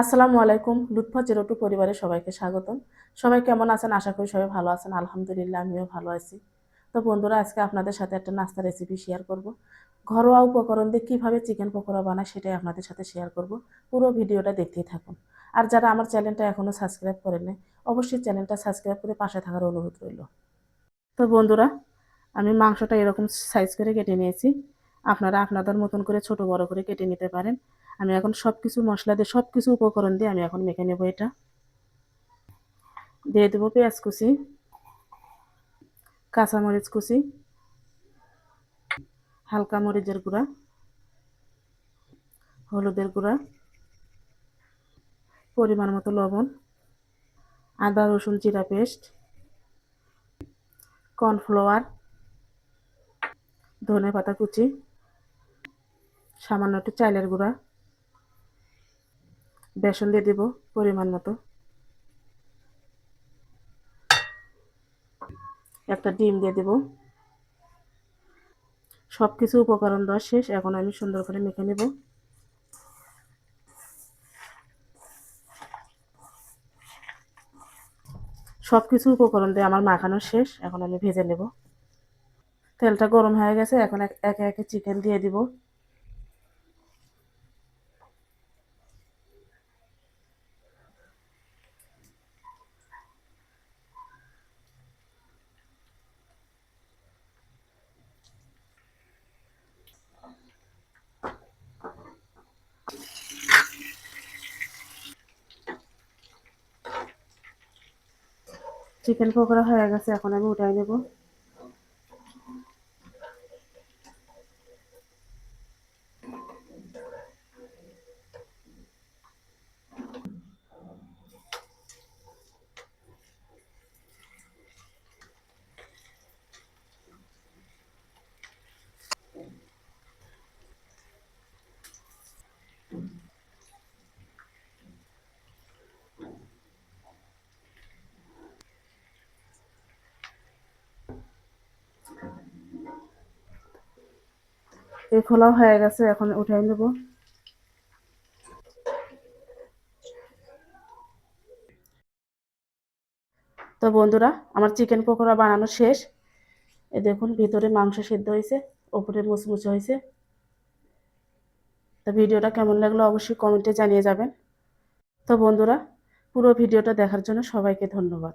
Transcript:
আসসালামু আলাইকুম, Lutfa zero two পরিবারের সবাইকে স্বাগতম। সবাই কেমন আছেন? আশা করি সবাই ভালো আছেন। আলহামদুলিল্লাহ, আমিও ভালো আছি। তো বন্ধুরা, আজকে আপনাদের সাথে একটা নাস্তা রেসিপি শেয়ার করব। ঘরোয়া উপকরণ দিয়ে কীভাবে চিকেন পকোড়া বানায় সেটাই আপনাদের সাথে শেয়ার করব। পুরো ভিডিওটা দেখতেই থাকুন। আর যারা আমার চ্যানেলটা এখনও সাবস্ক্রাইব করেন নাই, অবশ্যই চ্যানেলটা সাবস্ক্রাইব করে পাশে থাকার অনুরোধ রইল। তো বন্ধুরা, আমি মাংসটা এরকম সাইজ করে কেটে নিয়েছি। আপনারা আপনাদের মতন করে ছোট বড় করে কেটে নিতে পারেন। আমি এখন সব কিছু মশলা দিয়ে সব কিছু উপকরণ দিয়ে আমি এখন মেখে নেব এটা। দিয়ে দেবো পেঁয়াজ কুচি, কাঁচামরিচ কুচি, হালকা মরিচের গুঁড়া, হলুদের গুঁড়া, পরিমাণ মতো লবণ, আদা, রসুন, জিরা পেস্ট, কর্নফ্লাওয়ার ধনে পাতা কুচি সামান্য একটু চালের গুঁড়া, বেসন দিয়ে দেব পরিমাণ মতো। একটা ডিম দিয়ে দেব। সব কিছু উপকরণ দেওয়া শেষ, এখন আমি সুন্দর করে মেখে নেব। সব কিছু উপকরণ দিয়ে আমার মাখানো শেষ, এখন আমি ভেজে নেব। তেলটা গরম হয়ে গেছে, এখন একে একে চিকেন দিয়ে দিব। চিকেন পকোড়া হয়ে গেছে এখন আমি উঠাই নেব। এই খোলাও হয়ে গেছে, এখন উঠাই নেব। তো বন্ধুরা, আমার চিকেন পকোড়া বানানো শেষ। এ দেখুন, ভিতরে মাংস সিদ্ধ হয়েছে, ওপরে মুচমুচে হয়েছে। তো ভিডিওটা কেমন লাগল অবশ্যই কমেন্টে জানিয়ে যাবেন। তো বন্ধুরা, পুরো ভিডিওটা দেখার জন্য সবাইকে ধন্যবাদ।